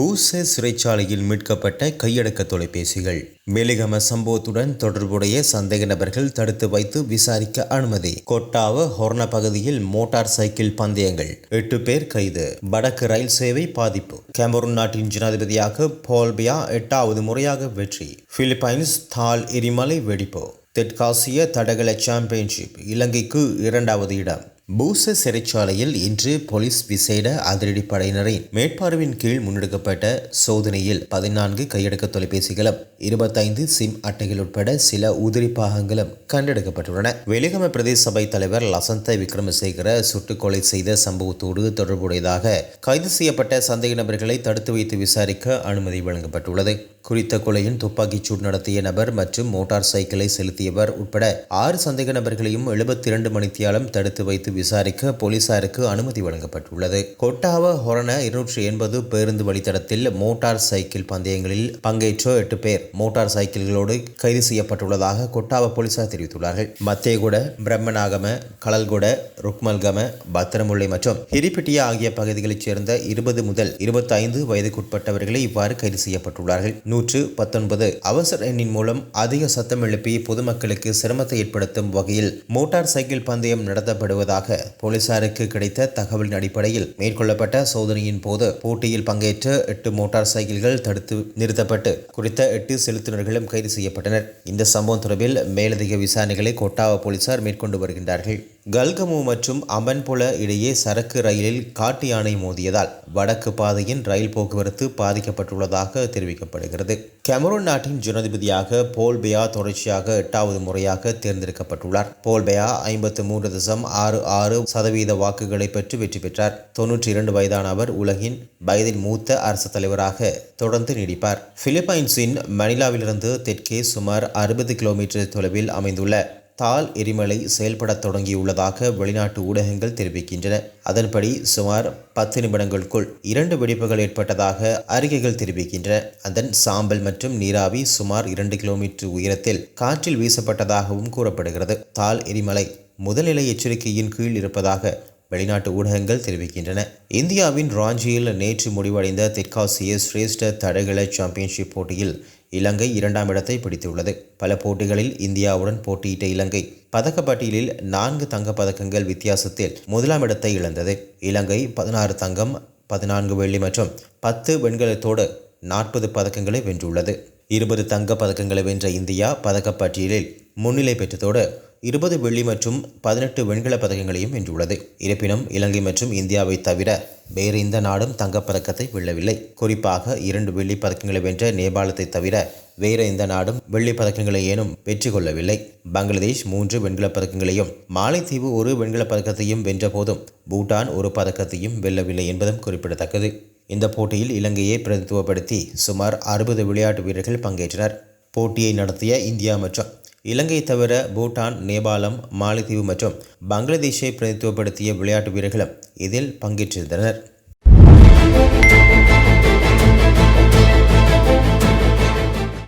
பூச சிறைச்சாலையில் மீட்கப்பட்ட கையடக்க தொலைபேசிகள். மேலிகம சம்பவத்துடன் தொடர்புடைய சந்தேக நபர்கள் தடுத்து வைத்து விசாரிக்க அனுமதி. கொட்டாவ ஹொர்ன பகுதியில் மோட்டார் சைக்கிள் பந்தயங்கள். எட்டு பேர் கைது. வடக்கு ரயில் சேவை பாதிப்பு. கேமரூன் நாட்டின் ஜனாதிபதியாக போல்பியா எட்டாவது முறையாக வெற்றி. பிலிப்பைன்ஸ் தால் எரிமலை வெடிப்பு. தெற்காசிய தடகள சாம்பியன்ஷிப். இலங்கைக்கு இரண்டாவது இடம். பூச சிறைச்சாலையில் இன்று போலீஸ் விசேட அதிரடி படையினரின் மேற்பார்வையின் கீழ் முன்னெடுக்கப்பட்ட சோதனையில் பதினான்கு கையடக்க தொலைபேசிகளும் இருபத்தைந்து சிம் அட்டைகள் உட்பட சில உதிரி பாகங்களும் கண்டெடுக்கப்பட்டுள்ளன. வெளிகம பிரதேச சபை தலைவர் லசந்த விக்ரமசேகர சுட்டுக்கொலை செய்த சம்பவத்தோடு தொடர்புடையதாக கைது செய்யப்பட்ட சந்தேக நபர்களை தடுத்து வைத்து விசாரிக்க அனுமதி வழங்கப்பட்டுள்ளது. குறித்த கொலையின் துப்பாக்கிச் சூடு நடத்திய நபர் மற்றும் மோட்டார் சைக்கிளை செலுத்தியவர் உட்பட ஆறு சந்தேக நபர்களையும் எழுபத்தி இரண்டு மணித்தியாலம் தடுத்து வைத்து விசாரிக்க போலீசாருக்கு அனுமதி வழங்கப்பட்டுள்ளது. கொட்டாவ ஹொரண இருநூற்றி எண்பது பேருந்து வழித்தடத்தில் மோட்டார் சைக்கிள் பந்தயங்களில் பங்கேற்ற எட்டு பேர் மோட்டார் சைக்கிள்களோடு கைது செய்யப்பட்டுள்ளதாக கொட்டாவ போலீசார் தெரிவித்துள்ளார்கள். மத்தேகுட பிரம்மநாகம கலல்குட ருக்மல்கம பத்திரமுல்லை மற்றும் ஹிரிப்பிட்டியா ஆகிய பகுதிகளைச் சேர்ந்த இருபது முதல் இருபத்தி ஐந்து வயதுக்குட்பட்டவர்களை இவ்வாறு கைது செய்யப்பட்டுள்ளார்கள். நூற்று பத்தொன்பது அவசர எண்ணின் மூலம் அதிக சத்தம் எழுப்பி பொதுமக்களுக்கு சிரமத்தை ஏற்படுத்தும் வகையில் மோட்டார் சைக்கிள் பந்தயம் நடத்தப்படுவதாக போலீசாருக்கு கிடைத்த தகவலின் அடிப்படையில் மேற்கொள்ளப்பட்ட சோதனையின் போது போட்டியில் பங்கேற்ற எட்டு மோட்டார் சைக்கிள்கள் தடுத்து நிறுத்தப்பட்டு குறித்த எட்டு செலுத்துனர்களும் கைது செய்யப்பட்டனர். இந்த சம்பவம் தொடர்பில் மேலதிக விசாரணைகளை கொட்டாவ போலீசார் மேற்கொண்டு வருகின்றார்கள். கல்கமு மற்றும் அம்பன்புல இடையே சரக்கு ரயிலில் காட்டு யானை மோதியதால் வடக்கு பாதையின் ரயில் போக்குவரத்து பாதிக்கப்பட்டுள்ளதாக தெரிவிக்கப்படுகிறது. கெமரூன் நாட்டின் ஜனாதிபதியாக போல் பெயா தொடர்ச்சியாக எட்டாவது முறையாக தேர்ந்தெடுக்கப்பட்டுள்ளார். போல் பெயா ஐம்பத்து மூன்று தசம் ஆறு ஆறு சதவீத வாக்குகளை பெற்று வெற்றி பெற்றார். தொன்னூற்றி இரண்டு வயதான அவர் உலகின் வயதின் மூத்த அரசு தலைவராக தொடர்ந்து நீடிப்பார். பிலிப்பைன்ஸின் மணிலாவிலிருந்து தெற்கே சுமார் அறுபது கிலோமீட்டர் தொலைவில் அமைந்துள்ள தால் எரிமலை செயல்படத் தொடங்கியுள்ளதாக வெளிநாட்டு ஊடகங்கள் தெரிவிக்கின்றன. அதன்படி சுமார் பத்து நிமிடங்களுக்குள் இரண்டு வெடிப்புகள் ஏற்பட்டதாக அறிக்கைகள் தெரிவிக்கின்றன. அதன் சாம்பல் மற்றும் நீராவி சுமார் இரண்டு கிலோமீட்டர் உயரத்தில் காற்றில் வீசப்பட்டதாகவும் கூறப்படுகிறது. தால் எரிமலை முதல்நிலை எச்சரிக்கையின் கீழ் இருப்பதாக வெளிநாட்டு ஊடகங்கள் தெரிவிக்கின்றன. இந்தியாவின் ராஞ்சியில் நேற்று முடிவடைந்த தெற்காசிய சிரேஷ்ட தடகள சாம்பியன்ஷிப் போட்டியில் இலங்கை இரண்டாம் இடத்தை பிடித்துள்ளது. பல போட்டிகளில் இந்தியாவுடன் போட்டியிட்ட இலங்கை பதக்கப்பட்டியலில் நான்கு தங்கப் பதக்கங்கள் வித்தியாசத்தில் முதலாம் இடத்தை இழந்தது. இலங்கை பதினாறு தங்கம் பதினான்கு வெள்ளி மற்றும் பத்து வெண்கலத்தோடு நாற்பது பதக்கங்களை வென்றுள்ளது. இருபது தங்கப் பதக்கங்களை வென்ற இந்தியா பதக்கப்பட்டியலில் முன்னிலை பெற்றதோடு இருபது வெள்ளி மற்றும் பதினெட்டு வெண்கலப் பதக்கங்களையும் வென்றுள்ளது. இருப்பினும் இலங்கை மற்றும் இந்தியாவை தவிர வேறு எந்த நாடும் தங்கப்பதக்கத்தை வெல்லவில்லை. குறிப்பாக இரண்டு வெள்ளி பதக்கங்களை வென்ற நேபாளத்தை தவிர வேறு எந்த நாடும் வெள்ளி பதக்கங்களை ஏனும் வெற்றி கொள்ளவில்லை பங்களாதேஷ் மூன்று வெண்கலப் பதக்கங்களையும் மாலைத்தீவு ஒரு வெண்கலப் பதக்கத்தையும் வென்ற போதும் பூட்டான் ஒரு பதக்கத்தையும் வெல்லவில்லை என்பதும் குறிப்பிடத்தக்கது. இந்த போட்டியில் இலங்கையை பிரதித்துவப்படுத்தி சுமார் அறுபது விளையாட்டு வீரர்கள் பங்கேற்றனர். போட்டியை நடத்திய இந்தியா மற்றும் இலங்கை தவிர பூட்டான் நேபாளம் மாலத்தீவு மற்றும் பங்களாதேஷை பிரதித்துவப்படுத்திய விளையாட்டு வீரர்களும் இதில் பங்கேற்றிருந்தனர்.